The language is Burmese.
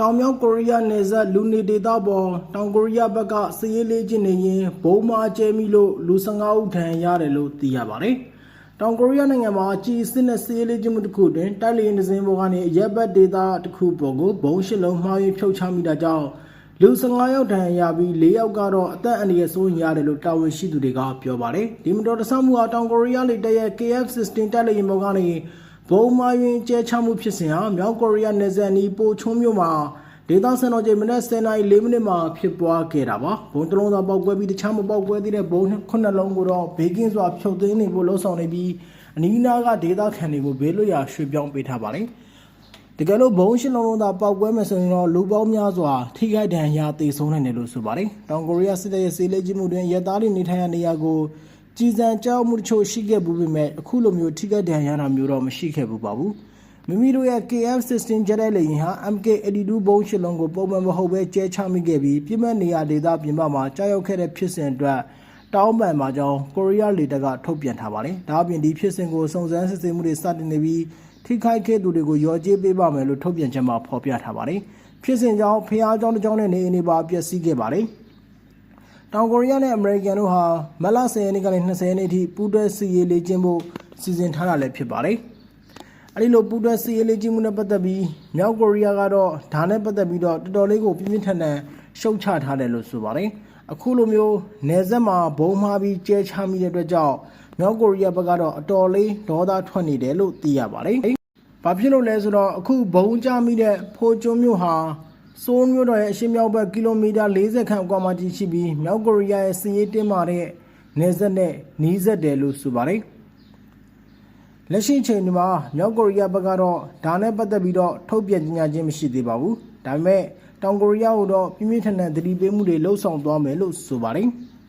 တောင်မြောက်ကိုရီးယားနယ်စပ်လူနေဒေသပေါ်တောင်ကိုရီးယားဘက်ကစစ်ရေးလေးကျင့်နေရင်ဘုံမာကျဲမိလို့လူ15ဦးထံရတယ်လို့သိရပါတယ်။တောင်ကိုရီးယားနိုင်ငံမှာကြီးစစ်နဲ့စစ်ရေးလေးကျင့်မှုတစ်ခုတွင်တိုက်လေယာဉ်တစ်စင်းပေါ်ကနေအရက်ဘတ်ဒေသတစ်ခုပေါ်ကိုဘုံရှစ်လုံးမှား၍ဖြုတ်ချမိတာကြောင့်လူ15ယောက်ထံရပြီး4ယောက်ကတော့အသက်အန္တရာယ်ဆိုးရတယ်လို့တာဝန်ရှိသူတွေကပြောပါတယ်။ဒီမတော်တဆမှုဟာတောင်ကိုရီးယားလေတပ်ရဲ့ KF-16 တိုက်လေယာဉ်ပေါ်ကနေ ဘုံမာရင်ကျဲချမှုဖြစ်စဉ်ဟာမြောက်ကိုရီးယားနယ်စပ်နီးပိုချုံမြို့မှာဒေသစံတော်ချိန်မနက်10:04မိနစ်မှာဖြစ်ပွားခဲ့တာပါဘုံတလုံးသာပောက်ကွဲပြီးတခြားမပောက်ကွဲသေးတဲ့ဘုံခုနှစ်လုံးကိုတော့ဘေးကင်းစွာဖြုတ်သိမ်းနေဖို့လှုံ့ဆော်နေပြီးအနီးနားကဒေသခံတွေကိုဘေးလွတ်ရာရွှေ့ပြောင်းပေးထားပါတယ်တကယ်လို့ဘုံရှင်းလုံးလုံးသာပောက်ကွဲမယ်ဆိုရင်တော့လူပေါင်းများစွာထိခိုက်ဒဏ်ရာသေဆုံးနိုင်တယ်လို့ဆိုပါတယ်တောင်ကိုရီးယားစစ်တပ်ရဲ့စီးလေးကြီးမှုတွင်ရဲသားတွေနေထိုင်ရာနေရာကို ကြည်စံကြောက်မှုတချို့ရှိခဲ့ဘူးပေမဲ့အခုလိုမျိုးထိခိုက်ဒဏ်ရာရတာမျိုးတော့မရှိခဲ့ဘူးပါဘူးမိမိတို့ရဲ့ KF16 ဂျက်တိုက်လေယာဉ်ဟာ MK82 ဘုံရှစ်လုံးကိုပုံမှန်မဟုတ်ပဲကျဲချမိခဲ့ပြီးပြင်းမဲ့နေရာဒေသပြင်ပမှာကြားရောက်ခဲ့တဲ့ဖြစ်စဉ်အတွက်တောင်းပန်ပါကြောင်းကိုရီးယားလေတပ်ကထုတ်ပြန်ထားပါတယ်။ဒါအပြင်ဒီဖြစ်စဉ်ကိုစုံစမ်းစစ်ဆေးမှုတွေစတင်နေပြီးထိခိုက်ခဲ့သူတွေကိုရောကြေးပေးပါမယ်လို့ထုတ်ပြန်ချက်မှာဖော်ပြထားပါတယ်။ဖြစ်စဉ်ကြောင့်ဖျားကြောင်းတစ်ကြောင်းနဲ့နေအိမ်တွေပါပျက်စီးခဲ့ပါတယ်။ တောင်ကိုရီးယားနဲ့အမေရိကန်တို့ဟာမတ်လ10ရက်နေ့ကနေ20ရက်နေ့အထိပူးတွဲစီရေးလေ့ကျင့်ဖို့စီစဉ်ထားတာလည်းဖြစ်ပါတယ်။အဲဒီလိုပူးတွဲစီရေးလေ့ကျင့်မှုနဲ့ပတ်သက်ပြီးမြောက်ကိုရီးယားကတော့ဒါနဲ့ပတ်သက်ပြီးတော့တော်တော်လေးကိုပြင်းပြင်းထန်ထန်ရှုတ်ချထားတယ်လို့ဆိုပါတယ်။အခုလိုမျိုးနယ်စပ်မှာဘုံမှားပြီးကျဲချမိတဲ့အတွက်ကြောင့်မြောက်ကိုရီးယားဘက်ကတော့အတော်လေးဒေါသထွက်နေတယ်လို့သိရပါတယ်။ဘာဖြစ်လို့လဲဆိုတော့အခုဘုံကြမိတဲ့ဖိုကျွန်းမြို့ဟာ စိုးမြို့တော်ရဲ့အရှေ့မြောက်ဘက်ကီလိုမီတာ40ခန့်အကွာမှာတည်ရှိပြီးမြောက်ကိုရီးယားရဲ့စစ်ရေးတင်းမာတဲ့နယ်စပ်နဲ့နီးစပ်တယ်လို့ဆိုပါတယ်။လက်ရှိအချိန်ဒီမှာမြောက်ကိုရီးယားဘက်ကတော့ဒါနဲ့ပတ်သက်ပြီးတော့ထုတ်ပြန်ကြေညာခြင်းမရှိသေးပါဘူး။ဒါပေမဲ့တောင်ကိုရီးယားကတော့ပြင်းပြင်းထန်ထန်သတိပေးမှုတွေလှုံ့ဆော်သွားမယ်လို့ဆိုပါတယ်။